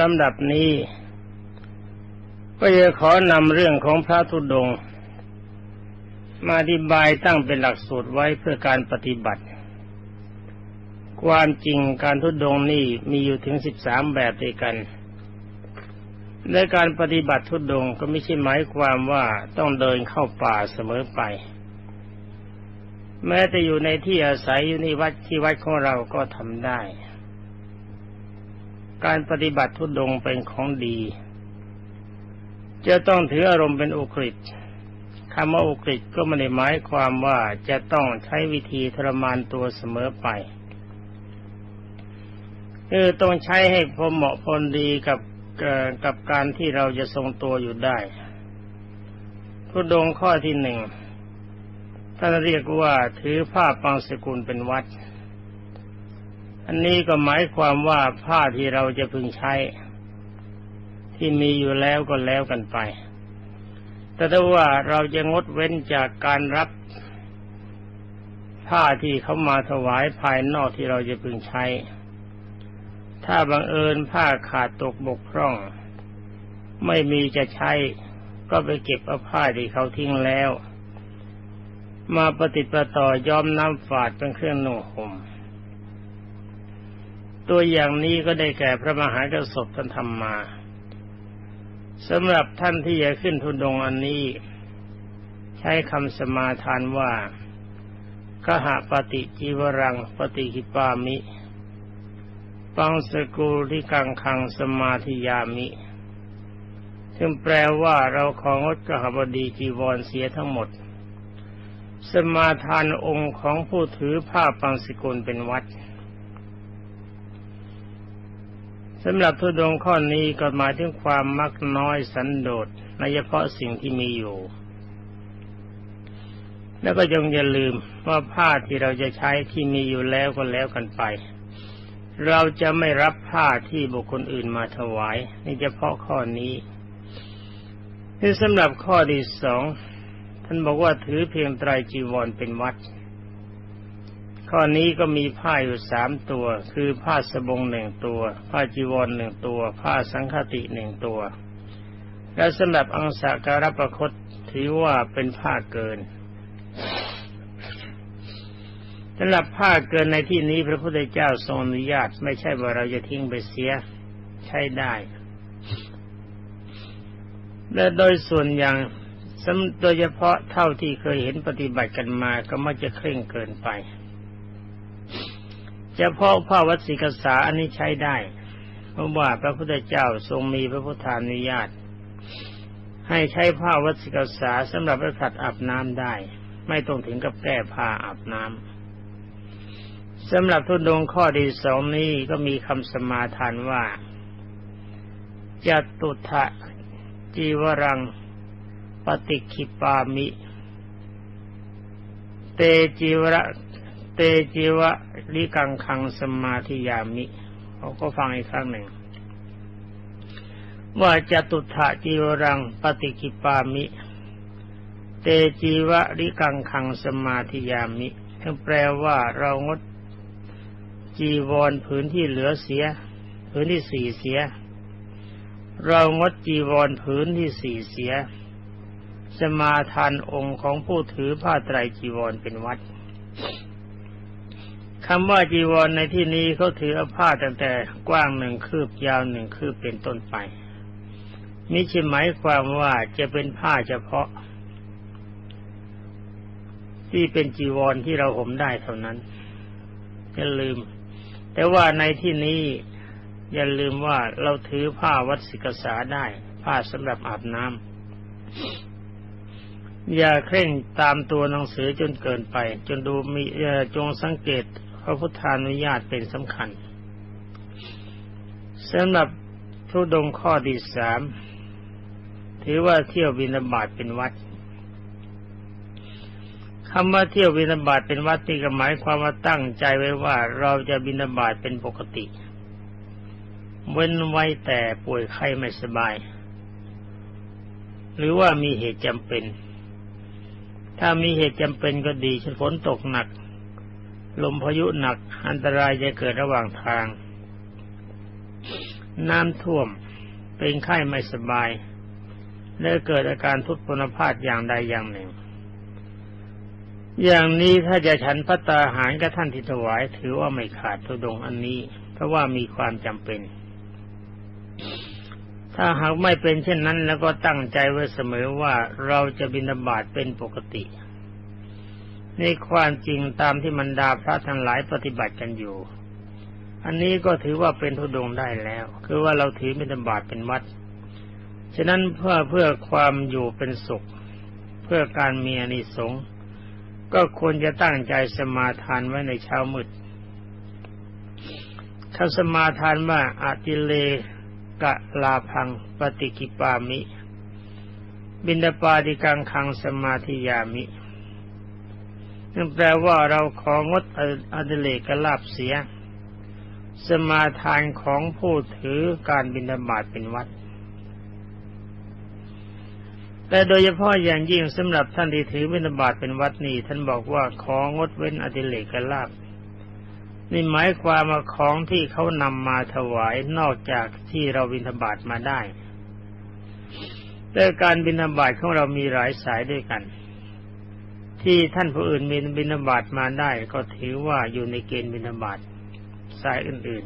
ลำดับนี้ ก็จะขอนำเรื่องของพระธุดง มาอธิบายตั้งเป็นหลักสูตรไว้เพื่อการปฏิบัติ ความจริงการทุดงนี่มีอยู่ถึงสิบสามแบบด้วยกันในการปฏิบัติทุดงก็ไม่ใช่หมายความว่าต้องเดินเข้าป่าเสมอไป แม้แต่อยู่ในที่อาศัยอยู่ในวัดที่วัดของเราก็ทำได้ การปฏิบัติทุดงเป็นของดี จะต้องถืออารมณ์เป็นอุกฤษคำว่าอุกฤษก็ไม่ได้หมายความว่าจะต้องใช้วิธีทรมานตัวเสมอไปคือต้องใช้ให้พอเหมาะพอดีกับกับการที่เราจะทรงตัวอยู่ได้ทุดงข้อที่หนึ่งท่านเรียกว่าถือผ้าปังสกุลเป็นวัด อันนี้ก็หมายความว่าผ้าที่เราจะพึงใช้ ที่มีอยู่แล้วก็แล้วกันไป แต่ถ้าว่าเราจะงดเว้นจากการรับผ้าที่เขามาถวายภายนอกที่เราจะพึงใช้ ถ้าบังเอิญผ้าขาดตกบกพร่อง ไม่มีจะใช้ ก็ไปเก็บเอาผ้าที่เขาทิ้งแล้ว มาปฏิปต่อย้อมน้ำฝาดเป็นเครื่องนุ่งห่ม ตัวอย่างนี้ก็ได้แก่พระมหากระสบท่านทำมาสำหรับท่านที่จะขึ้นทุนดงอันนี้ ใช้คำสมาทานว่ากหะปฏิจีวรังปฏิหิปามิปังสกุลิกังคังสมาธิยามิซึ่งแปลว่าเราของดกหบดีจีวรเสียทั้งหมด สมาทานองค์ของผู้ถือผ้าปังสกุลเป็นวัด สำหรับทุดงข้อนี้ก็หมายถึงความมักน้อยสันโดษในเฉพาะสิ่งที่มีอยู่ แล้วก็จงอย่าลืมว่าผ้าที่เราจะใช้ที่มีอยู่แล้วก็แล้วกันไป เราจะไม่รับผ้าที่บุคคลอื่นมาถวายนี่เฉพาะข้อนี้ที่สำหรับข้อที่สองท่านบอกว่าถือเพียงไตรจีวรเป็นวัด ข้อนี้ก็มีผ้าอยู่สามตัว คือผ้าสบงหนึ่งตัว ผ้าจีวรหนึ่งตัว ผ้าสังฆติหนึ่งตัว และสำหรับอังสาการประคตถือว่าเป็นผ้าเกินสำหรับผ้าเกินในที่นี้พระพุทธเจ้าทรงอนุญาตไม่ใช่ว่าเราจะทิ้งไปเสียใช้ได้ และโดยส่วนอย่างโดยเฉพาะเท่าที่เคยเห็นปฏิบัติกันมาก็มักจะเคร่งเกินไป ฉพาะผ้าวัสิกษาอันนี้ใช้ได้เพราะว่าพระพุทธเจ้าทรงมีพระพุทธานุญาต ให้ใช้ผ้าวัสิกษาสำหรับพระสัตว์อาบน้ำได้ ไม่ต้องถึงกับแก้ผ้าอาบน้ำสำหรับทุดงข้อที่สองนี้ก็มีคำสมาทานว่าจัตุทะจีวรัง ปฏิคิปามิ เตจีวระ เตจีวะลิกังคังสมาธิยามิเขาก็ฟังอีกครั้งหนึ่ง ว่าจตุถะจีวรังปฏิกิปามิ เตจีวะลิกังคังสมาธิยามิทั้งแปลว่าเรางดจีวรผืนที่เหลือเสีย ผืนที่สี่เสีย เรางดจีวรผืนที่สี่เสีย สมาทานองค์ของผู้ถือผ้าไตรจีวรเป็นวัด คำว่าจีวรในที่นี้เขาถือผ้าตั้งแต่กว้างหนึ่งคืบยาวหนึ่งคืบเป็นต้นไปมิใช่หมายความว่าจะเป็นผ้าเฉพาะ ที่เป็นจีวรที่เราห่มได้เท่านั้นอย่าลืม แต่ว่าในที่นี้อย่าลืมว่าเราถือผ้าวัดศิกษาได้ ผ้าสำหรับอาบน้ำอย่าเคร่งตามตัวหนังสือจนเกินไป จนดูมีจงสังเกต พระพุทธานุญาตเป็นสำคัญสำหรับทุดงข้อที่สามถือว่าเที่ยวบินาบาตเป็นวัดคำว่าเที่ยวบินาบาตเป็นวัดที่ก็หมายความว่าตั้งใจไว้ว่าเราจะบินาบาตเป็นปกติ เว้นไว้แต่ป่วยไข้ไม่สบาย หรือว่ามีเหตุจำเป็น ถ้ามีเหตุจำเป็นก็ดีเช่นฝนตกหนัก ลมพายุหนักอันตรายจะเกิดระหว่างทาง น้ำท่วมเป็นไข้ไม่สบาย และเกิดอาการทุพพลภาพอย่างใดอย่างหนึ่ง อย่างนี้ถ้าจะฉันพัตตาหารกับท่านที่ถวาย ถือว่าไม่ขาดทุดงอันนี้ เพราะว่ามีความจำเป็น ถ้าหากไม่เป็นเช่นนั้น แล้วก็ตั้งใจไว้เสมอว่าเราจะบินาบาตเป็นปกติ ในความจริงตามที่มันดาพระทั้งหลายปฏิบัติกันอยู่ อันนี้ก็ถือว่าเป็นทุดงได้แล้ว คือว่าเราถือบินาบาตเป็นวัด ฉะนั้นเพื่อเพื่อความอยู่เป็นสุข เพื่อการมีอนิสงส์ก็ควรจะตั้งใจสมาทานไว้ในเช้ามืดคำสมาทานว่าอาติเลกะลาพังปฏิกิปามิ บินดาปาดิกังคังสมาธิยามิ นั่นแปลว่าเราของดอดิเลกลาบเสีย สมาทานของผู้ถือการบินดาบาตเป็นวัด แต่โดยเฉพาะอย่างยิ่งสำหรับท่านที่ถือวินาบาตเป็นวัดนี้ท่านบอกว่าของดเว้นอดิเลกลาบนี่หมายความว่าของที่เขานำมาถวายนอกจากที่เราบินาบาตมาได้แต่การบินาบาตของเรามีหลายสายด้วยกัน ที่ท่านผู้อื่นมีบินาบาตมาได้ก็ถือว่าอยู่ในเกณฑ์บินาบาตสายอื่น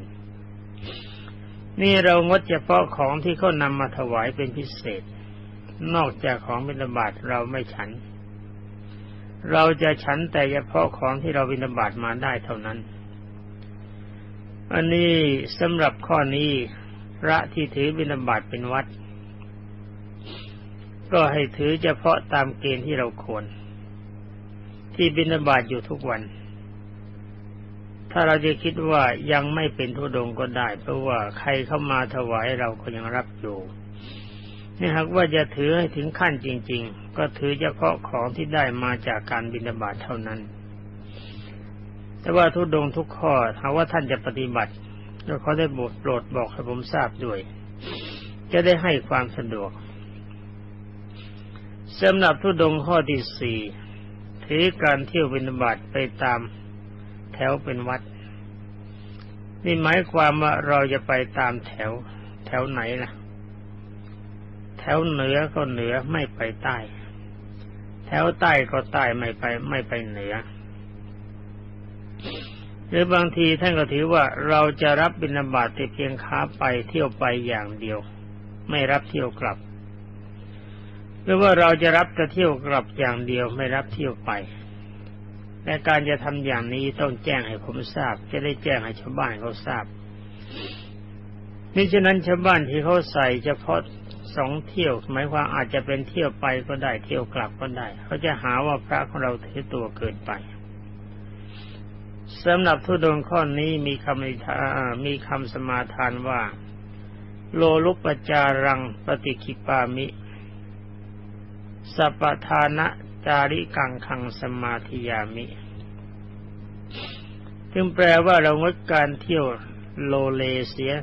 ๆ นี่เรางดเฉพาะของที่เขานำมาถวายเป็นพิเศษ นอกจากของบิณฑบาตเราไม่ฉัน เราจะฉันแต่เฉพาะของที่เราบิณฑบาตมาได้เท่านั้น อันนี้สำหรับข้อนี้พระที่ถือบิณฑบาตเป็นวัด ก็ให้ถือเฉพาะตามเกณฑ์ที่เราควร ที่บิณฑบาตอยู่ทุกวัน ถ้าเราจะคิดว่ายังไม่เป็นทุดงก็ได้ เพราะว่าใครเข้ามาถวายเราก็ยังรับอยู่นี่หากว่าจะถือให้ถึงขั้นจริง ๆ ก็ถือเฉพาะของที่ได้มาจากการบิณฑบาตเท่านั้น แต่ว่าทุดงทุกข้อหาว่าท่านจะปฏิบัติก็เขาได้บทโปรดบอกให้ผมทราบด้วย จะได้ให้ความสะดวกสำหรับทุดงข้อที่สี่ ถือการเที่ยวบิณฑบาตไปตามแถวเป็นวัด นี่หมายความว่าเราจะไปตามแถว แถวไหนล่ะ แถวเหนือก็เหนือไม่ไปใต้ แถวใต้ก็ใต้ไม่ไปไม่ไปเหนือ หรือบางทีท่านก็ถือว่าเราจะรับบิณฑบาตแต่เพียงขาไปเที่ยวไปอย่างเดียว ไม่รับเที่ยวกลับ หรือว่าเราจะรับแต่เที่ยวกลับอย่างเดียวไม่รับเที่ยวไปและการจะทำอย่างนี้ต้องแจ้งให้ผมทราบ จะได้แจ้งให้ชาวบ้านเขาทราบนี่ฉะนั้นชาวบ้านที่เขาใส่เฉพาะสองเที่ยวหมายความอาจจะเป็นเที่ยวไปก็ได้เที่ยวกลับก็ได้ เขาจะหาว่าพระของเราถือตัวเกินไปสำหรับทุดงข้อนี้มีคำนิทามีคำสมาทานว่า โลลุปจารังปฏิคิปามิ สัปทานะจาริกังคังสมาธิยามิจึงแปลว่าเรางดการเที่ยวโลเลเสีย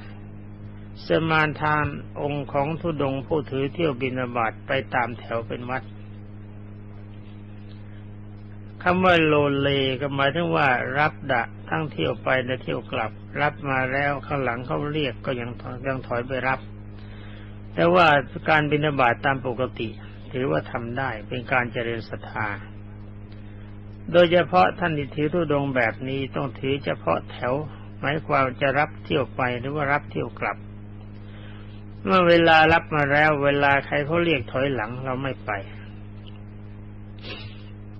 สมานทานองค์ของทุดงผู้ถือเที่ยวบินาบาตไปตามแถวเป็นวัดคำว่าโลเลก็หมายถึงว่า รับดะทั้งเที่ยวไปและเที่ยวกลับ รับมาแล้วข้างหลังเขาเรียกก็ยังยังถอยไปรับ แต่ว่าการบินาบาตตามปกติ ถือว่าทำได้เป็นการเจริญศรัทธา โดยเฉพาะท่านที่ถือทุดงแบบนี้ต้องถือเฉพาะแถวหมายความจะรับเที่ยวไปหรือว่ารับเที่ยวกลับ เมื่อเวลารับมาแล้ว เวลาใครเขาเรียกถอยหลังเราไม่ไป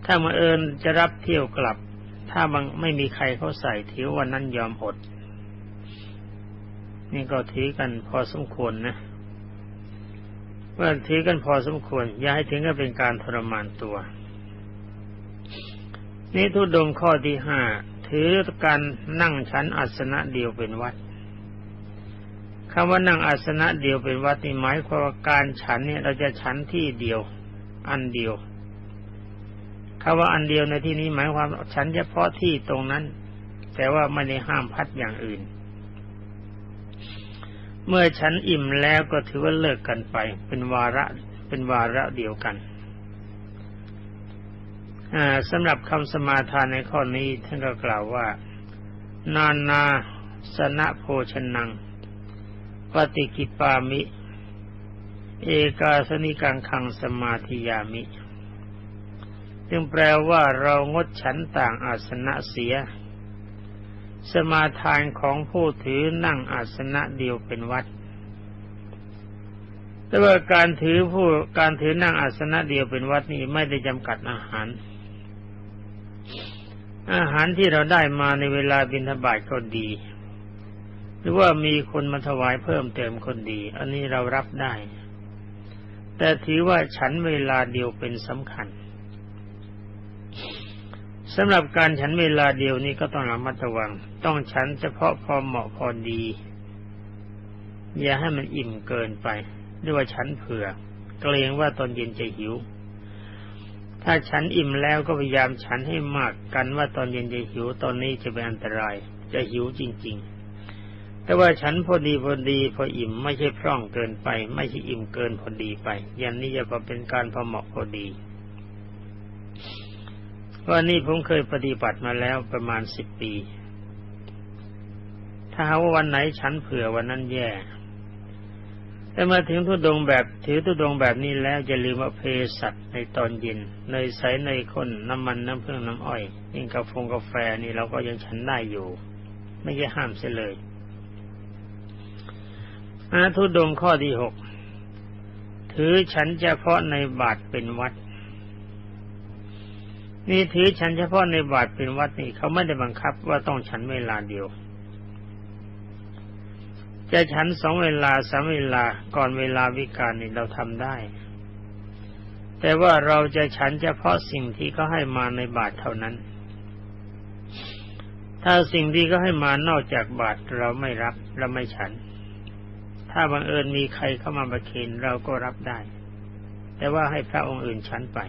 ถ้ามาเอิญจะรับเที่ยวกลับ ถ้าบางไม่มีใครเขาใส่ถือวันนั้นยอมอด นี่ก็ถือกันพอสมควรนะ เมื่อถือกันพอสมควร อย่าให้ถึงกับเป็นการทรมานตัว นี่ทุดงข้อที่ห้าถือการนั่งชั้นอัสนะเดียวเป็นวัดคำว่านั่งอาสนะเดียวเป็นวัดนี่หมายความว่าการฉันเนี่ยเราจะฉันที่เดียว อันเดียวคำว่าอันเดียวในที่นี้หมายความฉันเฉพาะที่ตรงนั้น แต่ว่าไม่ได้ห้ามพัดอย่างอื่น เมื่อฉันอิ่มแล้วก็ถือว่าเลิกกันไป เป็นวาระเป็นวาระเดียวกันสำหรับคำสมาทานในข้อนี้ท่านก็กล่าวว่า นานาสนะโภชนัง ปฏิกิปามิ เอกาสนิกังคังสมาธิยามิจึงแปลว่าเรางดฉันต่างอาสนะเสีย สมาทานของผู้ถือนั่งอาสนะเดียวเป็นวัด แต่ว่าการถือผู้การถือนั่งอาสนะเดียวเป็นวัดนี้ไม่ได้จำกัดอาหาร อาหารที่เราได้มาในเวลาบิณฑบาตก็ดี หรือว่ามีคนมาถวายเพิ่มเติมคนดี อันนี้เรารับได้ แต่ถือว่าฉันเวลาเดียวเป็นสำคัญ สำหรับการฉันเวลาเดียวนี้ก็ต้องระมัดระวัง ต้องฉันเฉพาะพอเหมาะพอดี อย่าให้มันอิ่มเกินไปหรือว่าฉันเผื่อ เกรงว่าตอนเย็นจะหิว ถ้าฉันอิ่มแล้วก็พยายามฉันให้มากกันว่าตอนเย็นจะหิวตอนนี้จะเป็นอันตราย จะหิวจริง ๆ แต่ว่าฉันพอดีพอดี พออิ่มไม่ใช่พร่องเกินไป ไม่ใช่อิ่มเกินพอดีไป อย่างนี้จะเป็นการพอเหมาะพอดี ว่านี่ผมเคยปฏิบัติมาแล้วประมาณสิบปี ถ้าหาว่าวันไหนฉันเผื่อวันนั้นแย่ แต่มาถึงทุดงแบบถือทุดงแบบนี้แล้วจะลืมว่าเพสัตในตอนเย็นเนยใสเนยข้นน้ำมันน้ำผึ้งน้ำอ้อยยิ่งกาแฟกาแฟนี่เราก็ยังฉันได้อยู่ ไม่ใช่ห้ามเสียเลยอาทุดงข้อที่หกถือฉันเฉพาะในบาทเป็นวัด นี่ถือฉันเฉพาะในบาทเป็นวัดนี่เขาไม่ได้บังคับว่าต้องฉันเวลาเดียว จะฉันสองเวลาสามเวลาก่อนเวลาวิการนี่เราทำได้ แต่ว่าเราจะฉันเฉพาะสิ่งที่เขาให้มาในบาทเท่านั้น ถ้าสิ่งที่เขาให้มานอกจากบาทเราไม่รับเราไม่ฉัน ถ้าบังเอิญมีใครเข้ามาประเคนเราก็รับได้ แต่ว่าให้พระองค์อื่นฉันไป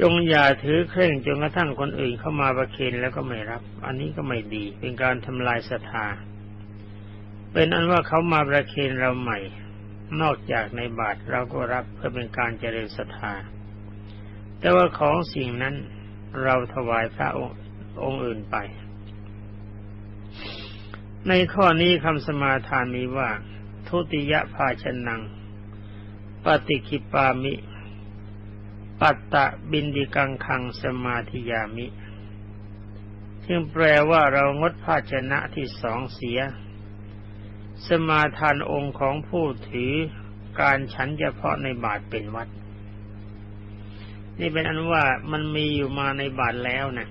จงอย่าถือเคร่งจนกระทั่งคนอื่นเข้ามาประเคนแล้วก็ไม่รับ อันนี้ก็ไม่ดี เป็นการทำลายศรัทธา เป็นอันว่าเขามาประเคนเราใหม่ นอกจากในบาทเราก็รับเพื่อเป็นการเจริญศรัทธา แต่ว่าของสิ่งนั้นเราถวายพระองค์องค์อื่นไป ในข้อนี้คำสมาทานมีว่า ทุติยภาชนัง ปฏิคิปามิ ปัตตะบินดิกังคังสมาธิยามิ ซึ่งแปลว่าเรางดภาชนะที่สองเสีย สมาทานองค์ของผู้ถือการฉันเฉพาะในบาทเป็นวัด นี่เป็นอันว่ามันมีอยู่มาในบาทแล้วนะ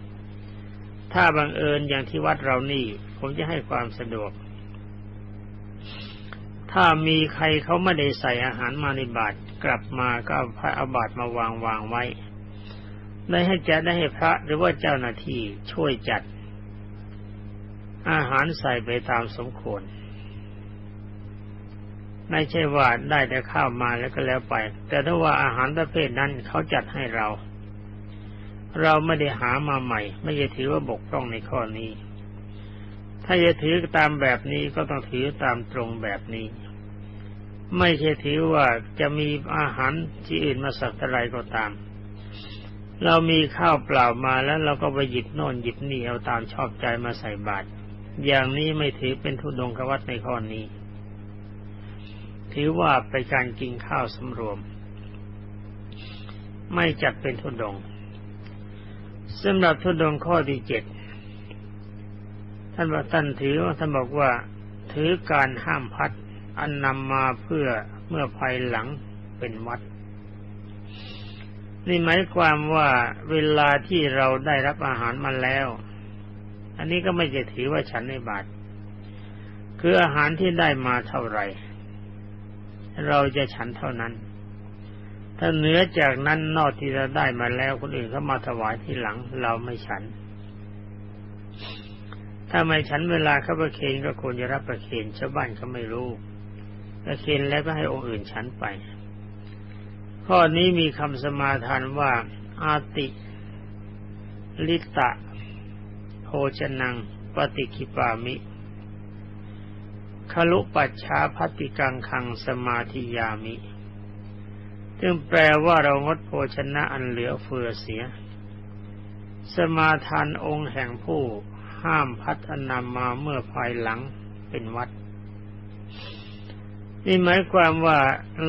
ถ้าบังเอิญอย่างที่วัดเรานี่ ผมจะให้ความสะดวก ถ้ามีใครเขาไม่ได้ใส่อาหารมาในบาทกลับมาก็เอาบาตรมาวางวางไว้ ได้ให้จะได้ให้พระหรือว่าเจ้าหน้าที่ช่วยจัด อาหารใส่ไปตามสมควร ไม่ใช่ว่าได้แต่ข้าวมาแล้วก็แล้วไป แต่ถ้าว่าอาหารประเภทนั้นเขาจัดให้เรา เราไม่ได้หามาใหม่ ไม่จะถือว่าบกพร่องในข้อนี้ ถ้าจะถือตามแบบนี้ก็ต้องถือตามตรงแบบนี้ ไม่ใช่ถือว่าจะมีอาหารที่อื่นมาสักอะไรก็ตาม เรามีข้าวเปล่ามาแล้วเราก็ไปหยิบโน่นหยิบนี่เอาตามชอบใจมาใส่บาตรอย่างนี้ไม่ถือเป็นทุดงควัตในข้อนี้ ถือว่าไปการกินข้าวสำรวม ไม่จัดเป็นทุดงสำหรับทุดงข้อที่เจ็ด ท่านบอกท่านถือว่าท่านบอกว่า ถือการห้ามพัด อันนำมาเพื่อเมื่อภายหลังเป็นวัดนี่หมายความว่าเวลาที่เราได้รับอาหารมาแล้ว อันนี้ก็ไม่จะถือว่าฉันในบาทคืออาหารที่ได้มาเท่าไหร่ เราจะฉันเท่านั้น ถ้าเหนือจากนั้นนอกที่เราได้มาแล้วคนอื่นเขามาถวายที่หลัง เราไม่ฉัน ถ้าไม่ฉันเวลาเข้าประเคนก็ควรจะรับประเคนชาวบ้านเขาไม่รู้ถ้าเคนแล้วก็ให้องค์อื่นฉันไป ข้อนี้มีคำสมาทานว่าอาติลิตะโภชนัง ปฏิคิปามิคลุปัชชาพัติกังคังสมาธิยามิซึ่งแปลว่าเรางดโภชนะอันเหลือเฟือเสีย สมาทานองค์แห่งผู้ ห้ามพัฒนามาเมื่อภายหลังเป็นวัด นี่หมายความว่า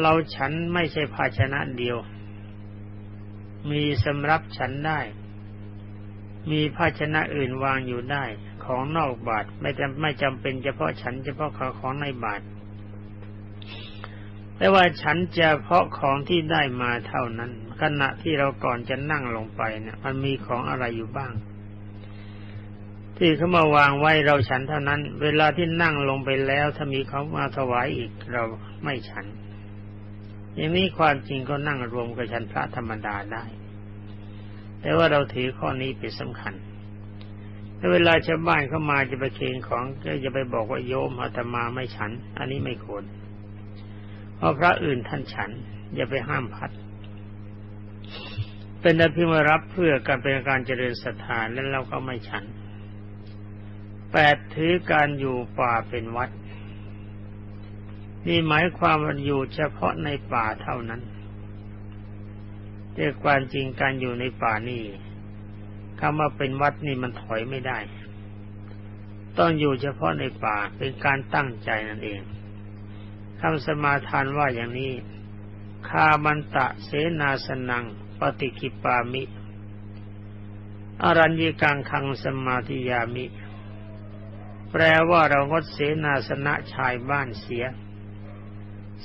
เราฉันไม่ใช่ภาชนะเดียว มีสำรับฉันได้ มีภาชนะอื่นวางอยู่ได้ ของนอกบาทไม่จำไม่จำเป็นเฉพาะฉันเฉพาะของในบาทแต่ว่าฉันจะเพาะของที่ได้มาเท่านั้น ขณะที่เราก่อนจะนั่งลงไปเนี่ย มันมีของอะไรอยู่บ้าง ที่เขามาวางไว้เราฉันเท่านั้น เวลาที่นั่งลงไปแล้วถ้ามีเขามาถวายอีกเราไม่ฉัน อย่างนี้ความจริงก็นั่งรวมกับฉันพระธรรมดาได้ แต่ว่าเราถือข้อนี้เป็นสำคัญถ้าเวลาชาวบ้านเข้ามาจะไปเคียงของก็จะไปบอกว่าโยมอาตมาไม่ฉัน อันนี้ไม่ควรเพราะพระอื่นท่านฉัน อย่าไปห้ามพัด เป็นอภิมารับเพื่อการเป็นการเจริญศรัทธาแล้วเราก็ไม่ฉัน แปดถือการอยู่ป่าเป็นวัด นี่หมายความว่าอยู่เฉพาะในป่าเท่านั้นแต่ความจริงการอยู่ในป่านี่คำว่าเป็นวัดนี่มันถอยไม่ได้ ต้องอยู่เฉพาะในป่าเป็นการตั้งใจนั่นเองคำสมาทานว่าอย่างนี้ คามันตะเสนาสนัง ปฏิกิปามิ อรัญญิกังคังสมาธิยามิ แปลว่าเรางดเสนาสนะชายบ้านเสีย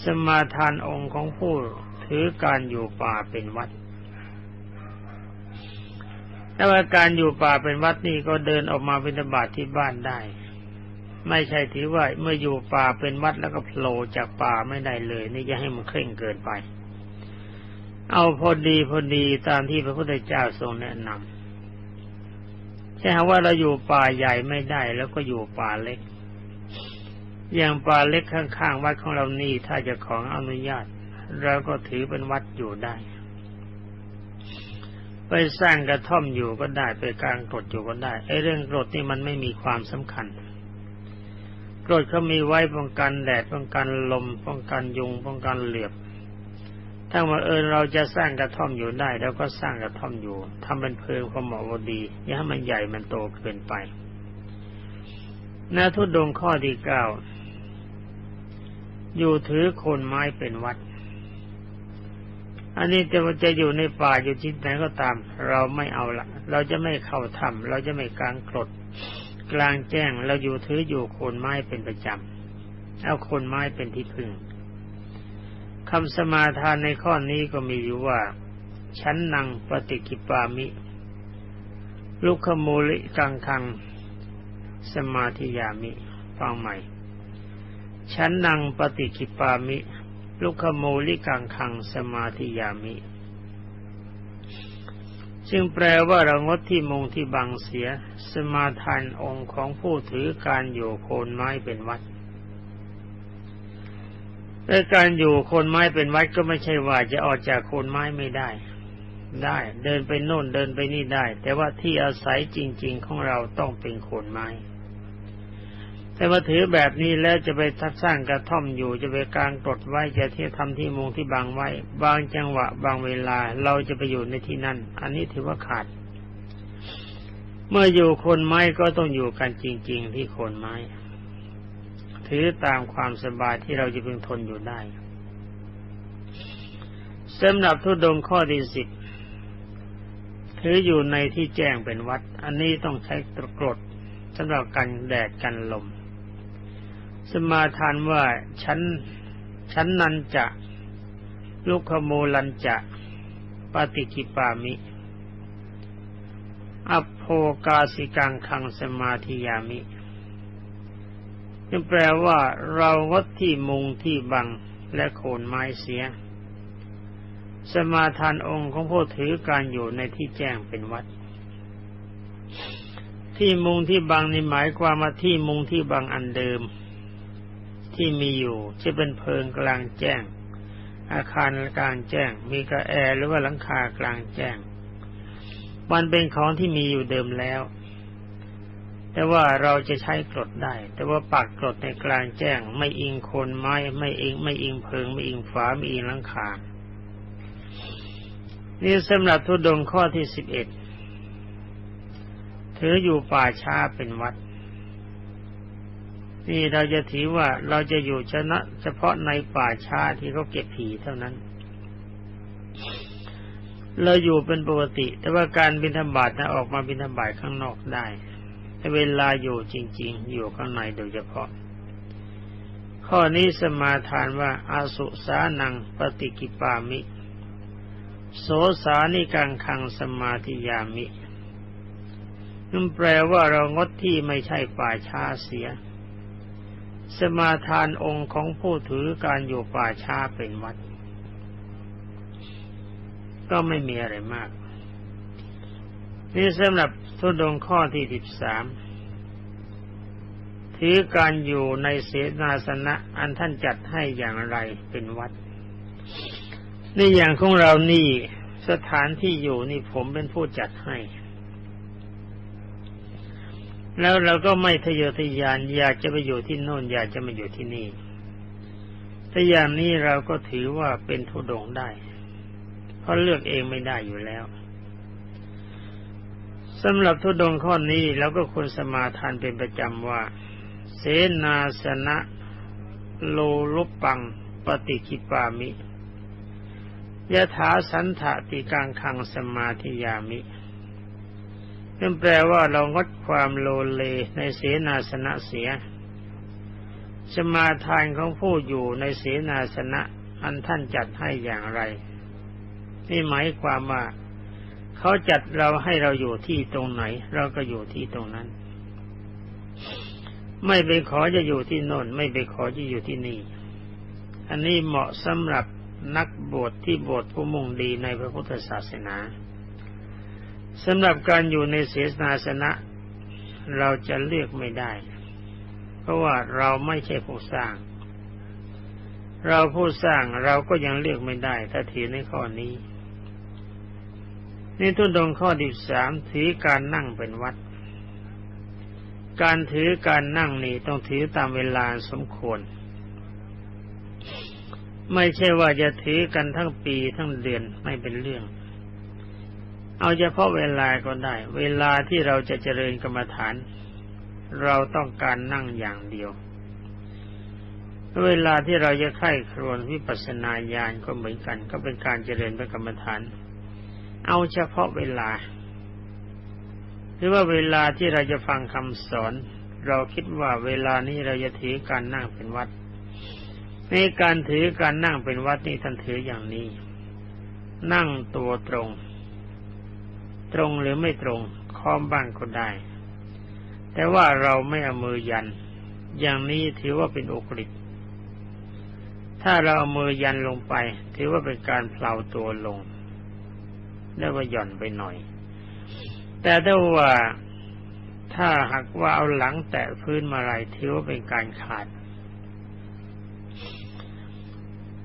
สมาทานองค์ของผู้ถือการอยู่ป่าเป็นวัดแต่ว่าการอยู่ป่าเป็นวัดนี่ก็เดินออกมาบิณฑบาตทที่บ้านได้ ไม่ใช่ถือว่าเมื่ออยู่ป่าเป็นวัดแล้วก็โผล่จากป่าไม่ได้เลย นี่จะให้มันเคร่งเกินไป เอาพอดีพอดีตามที่พระพุทธเจ้าทรงแนะนำ ใช่ว่าเราอยู่ป่าใหญ่ไม่ได้ แล้วก็อยู่ป่าเล็ก อย่างป่าเล็กข้างๆวัดของเรานี่ถ้าจะของอนุญาตเราก็ถือเป็นวัดอยู่ได้ ไปสร้างกระท่อมอยู่ก็ได้ไปกลางกรดอยู่ก็ได้ไอ้เรื่องกรดนี่มันไม่มีความสำคัญกรดเขามีไว้ป้องกันแดดป้องกันลมป้องกันยุงป้องกันเหลือบ ถ้าว่าเออเราจะสร้างกระท่อมอยู่ได้เราก็สร้างกระท่อมอยู่ทำเป็นเพลิงพอเหมาะพอดีอย่าให้มันใหญ่มันโตเกินไปนาทุดงข้อที่เก้าอยู่ถือโคนไม้เป็นวัด อันนี้จะจะอยู่ในป่าอยู่ที่ไหนก็ตาม เราไม่เอาละเราจะไม่เข้าถ้ำเราจะไม่กลางกรดกลางแจ้งเราอยู่ถืออยู่โคนไม้เป็นประจำเอาโคนไม้เป็นที่พึ่ง คำสมาทานในข้อนี้ก็มีอยู่ว่า ชั้นนังปฏิกิปามิ ลุคโมลิกังคัง สมาธิยามิ ฟังใหม่ ชั้นนังปฏิกิปามิ ลุคโมลิกังคัง สมาธิยามิจึงแปลว่าเรางดที่มงที่บังเสีย สมาทานองค์ของผู้ถือการอยู่โคนไม้เป็นวัด แต่การอยู่คนไม้เป็นวัดก็ไม่ใช่ว่าจะออกจากคนไม้ไม่ได้ ได้ เดินไปโน่นเดินไปนี่ได้ แต่ว่าที่อาศัยจริง ๆ ของเราต้องเป็นโคนไม้ แต่มาถือแบบนี้แล้วจะไปทัสร้างกระท่อมอยู่จะไปกลางกดไว้จะเที่ทำที่มุงที่บางไว้ บางจังหวะ บางเวลาเราจะไปอยู่ในที่นั่น อันนี้ถือว่าขาด เมื่ออยู่คนไม้ก็ต้องอยู่กันจริง ๆ ที่คนไม้ ถือตามความสบายที่เราจะพึงทนอยู่ได้สำหรับทุดงข้อที่สิบถืออยู่ในที่แจ้งเป็นวัด อันนี้ต้องใช้ตะกรดสำหรับกันแดดกันลม สมาทานว่าฉันฉันนันจะลุคโมลันจะ ปฏิกิปามิอโภกาสิกังคังสมาธิยามิ นี่แปลว่าเรางดที่มุงที่บังและโคนไม้เสีย สมาทานองค์ของผู้ถือการอยู่ในที่แจ้งเป็นวัด ที่มุงที่บังนี่หมายความว่าที่มุงที่บังอันเดิม ที่มีอยู่จะเป็นเพิงกลางแจ้ง อาคารกลางแจ้ง มีกระแอหรือว่าหลังคากลางแจ้ง มันเป็นของที่มีอยู่เดิมแล้ว แต่ว่าเราจะใช้กรดได้ แต่ว่าปักกรดในกลางแจ้ง ไม่อิงโคนไม้ ไม่อิง ไม่อิงเพิง ไม่อิงฝาไม่อิงหลังคานี่สำหรับทุดงข้อที่สิบเอ็ดถืออยู่ป่าช้าเป็นวัด นี่เราจะถือว่าเราจะอยู่ชนะ เฉพาะในป่าช้าที่เขาเก็บผีเท่านั้น เราอยู่เป็นปกติ แต่ว่าการบินธบาตนะออกมาบินธบาตข้างนอกได้ เวลาอยู่จริง ๆ อยู่ข้างในโดยเฉพาะ ข้อนี้สมาทานว่าอาสุสานังปฏิกิปามิ โสสานิกังคังสมาธิยามินั่นแปลว่าเรางดที่ไม่ใช่ป่าช้าเสีย สมาทานองค์ของผู้ถือการอยู่ป่าช้าเป็นวัด ก็ไม่มีอะไรมากนี่สำหรับ ทุดงข้อที่สิบสามถือการอยู่ในเสนาสนะอันท่านจัดให้อย่างไรเป็นวัด นี่อย่างของเรานี่สถานที่อยู่นี่ผมเป็นผู้จัดให้ แล้วเราก็ไม่ทะเยอทะยานอยากจะไปอยู่ที่โน่นอยากจะมาอยู่ที่นี่แต่อย่างนี้เราก็ถือว่าเป็นทุดงได้ เพราะเลือกเองไม่ได้อยู่แล้ว สำหรับทุดงข้อนี้เราก็ควรสมาทานเป็นประจำว่า เสนาสนะโลลุปัง ปฏิคิปามิยะถาสันถติกังคังสมาธิยามินั่นแปลว่าเรางดความโลเลในเสนาสนะเสีย สมาทานของผู้อยู่ในเสนาสนะอันท่านจัดให้อย่างไร นี่หมายความว่า เขาจัดเราให้เราอยู่ที่ตรงไหน เราก็อยู่ที่ตรงนั้น ไม่ไปขอจะอยู่ที่โน่น ไม่ไปขอจะอยู่ที่นี่ อันนี้เหมาะสำหรับนักบวชที่บวชผู้มุ่งดีในพระพุทธศาสนาสำหรับการอยู่ในเสนาสนะ เราจะเลือกไม่ได้ เพราะว่าเราไม่ใช่ผู้สร้าง เราผู้สร้างเราก็ยังเลือกไม่ได้ถ้าถือในข้อนี้ นี่ทุนดงข้อที่สามถือการนั่งเป็นวัด การถือการนั่งนี่ต้องถือตามเวลาสมควร ไม่ใช่ว่าจะถือกันทั้งปีทั้งเดือนไม่เป็นเรื่อง เอาเฉพาะเวลาก็ได้ เวลาที่เราจะเจริญกรรมฐาน เราต้องการนั่งอย่างเดียว เวลาที่เราจะไข้ครวนวิปัสสนาญาณก็เหมือนกัน ก็เป็นการเจริญพระกรรมฐาน เอาเฉพาะเวลา หรือว่าเวลาที่เราจะฟังคำสอน เราคิดว่าเวลานี้เราจะถือการนั่งเป็นวัด ในการถือการนั่งเป็นวัดนี่ท่านถืออย่างนี้ นั่งตัวตรง ตรงหรือไม่ตรงค้อมบ้างก็ได้ แต่ว่าเราไม่เอามือยัน อย่างนี้ถือว่าเป็นอกฤษถ้าเราเอามือยันลงไป ถือว่าเป็นการเพลาตัวลง ได้ว่าหย่อนไปหน่อย แต่ถ้าว่าถ้าหากว่าเอาหลังแตะพื้นมาไรถือว่าเป็นการขาด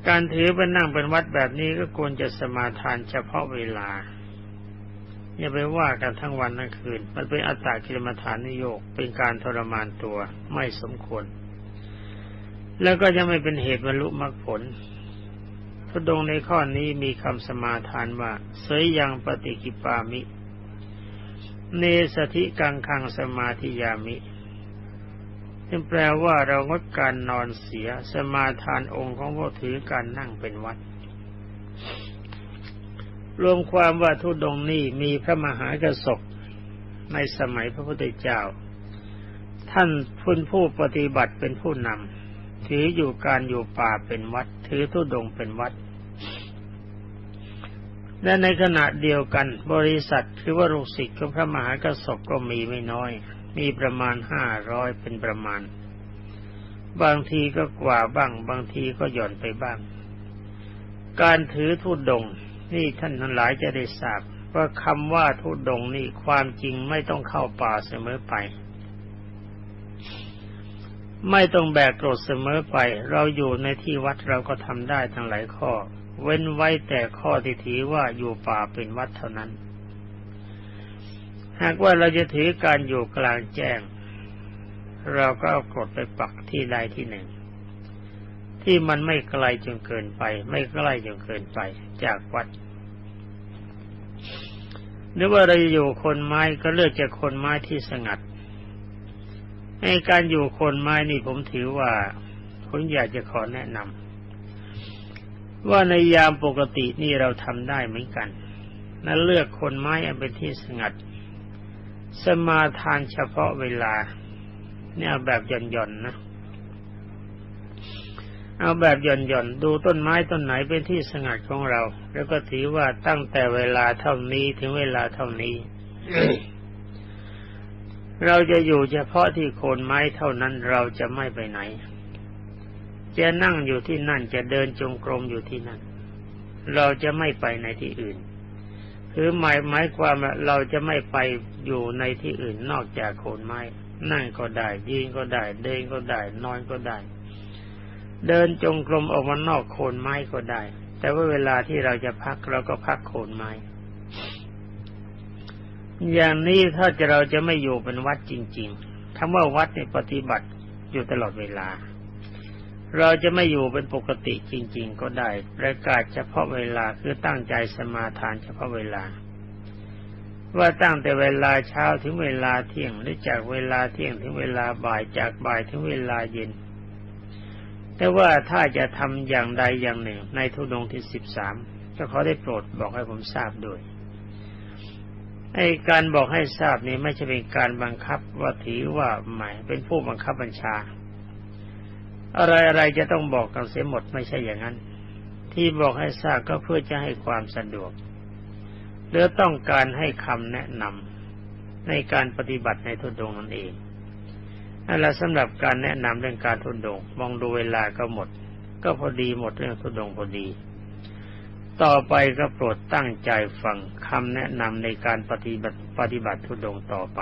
การถือเป็นนั่งเป็นวัดแบบนี้ก็ควรจะสมาทานเฉพาะเวลา อย่าไปว่ากันทั้งวันทั้งคืน มันเป็นอัตตากิลมฐานนิโยกเป็นการทรมานตัวไม่สมควร แล้วก็จะไม่เป็นเหตุบรรลุมรรคผล ทุดงในข้อนี้มีคำสมาทานว่าเสยยังปฏิกิปามิ เนสธิกังคังสมาธิยามิซึ่งแปลว่าเรางดการนอนเสียสมาทานองค์ของผู้ถือการนั่งเป็นวัด รวมความว่าทุดงนี้มีพระมหากระสบในสมัยพระพุทธเจ้า ท่านพุนผู้ปฏิบัติเป็นผู้นำ ถืออยู่การอยู่ป่าเป็นวัด ถือทุดงเป็นวัด และในขณะเดียวกัน บริษัทคือว่าลูกศิษย์ของพระมหากระสบก็มีไม่น้อย มีประมาณห้าร้อยเป็นประมาณ บางทีก็กว่าบ้าง บางทีก็หย่อนไปบ้าง การถือทุดงนี่ท่านทั้งหลายจะได้ทราบว่าคำว่าทุดงนี่ความจริงไม่ต้องเข้าป่าเสมอไป ไม่ต้องแบกกรดเสมอไป เราอยู่ในที่วัดเราก็ทำได้ทั้งหลายข้อ เว้นไว้แต่ข้อที่ถือว่าอยู่ป่าเป็นวัดเท่านั้น หากว่าเราจะถือการอยู่กลางแจ้ง เราก็เอากรดไปปักที่ใดที่หนึ่ง ที่มันไม่ไกลจนเกินไป ไม่ใกล้จนเกินไป จากวัดหรือว่าเราอยู่คนไม้ก็เลือกจากคนไม้ที่สงัด ในการอยู่คนไม้นี่ผมถือว่าผมอยากจะขอแนะนำว่าในยามปกตินี่เราทำได้เหมือนกันนั่นเลือกคนไม้อันเป็นที่สงัด สมาทานเฉพาะเวลา เนี่ยเอาแบบหย่อนๆนะ เอาแบบหย่อนๆดูต้นไม้ต้นไหนเป็นที่สงัดของเรา แล้วก็ถือว่าตั้งแต่เวลาเท่านี้ถึงเวลาเท่านี้ เราจะอยู่เฉพาะที่โคนไม้เท่านั้นเราจะไม่ไปไหน จะนั่งอยู่ที่นั่นจะเดินจงกรมอยู่ที่นั่น เราจะไม่ไปในที่อื่น คือหมายหมายความว่าเราจะไม่ไปอยู่ในที่อื่นนอกจากโคนไม้ นั่งก็ได้ยืนก็ได้ เดินก็ได้ นอนก็ได้ เดินจงกรมออกมานอกโคนไม้ก็ได้ แต่ว่าเวลาที่เราจะพักเราก็พักโคนไม้ อย่างนี้ถ้าจะเราจะไม่อยู่เป็นวัดจริงๆคำว่าวัดในปฏิบัติอยู่ตลอดเวลา เราจะไม่อยู่เป็นปกติจริง ๆ ก็ได้ ประกาศเฉพาะเวลาคือตั้งใจสมาทานเฉพาะเวลา ว่าตั้งแต่เวลาเช้าถึงเวลาเที่ยงหรือจากเวลาเที่ยงถึงเวลาบ่ายจากบ่ายถึงเวลาเย็น แต่ว่าถ้าจะทำอย่างใดอย่างหนึ่งในทุดงที่สิบสามก็ขอได้โปรดบอกให้ผมทราบด้วย ไอ้การบอกให้ทราบนี้ไม่ใช่เป็นการบังคับว่าถือว่าหมายเป็นผู้บังคับบัญชา อะไรอะไรจะต้องบอกกันเสียหมดไม่ใช่อย่างนั้น ที่บอกให้ทราบก็เพื่อจะให้ความสะดวกหรือต้องการให้คำแนะนำในการปฏิบัติในทุดงนั่นเองนั่นแหละสำหรับการแนะนำเรื่องการทุดงมองดูเวลาก็หมด ก็พอดีหมดเรื่องทุดงพอดี ต่อไปก็โปรดตั้งใจฟังคำแนะนำในการปฏิบัติปฏิบัติทุดงต่อไป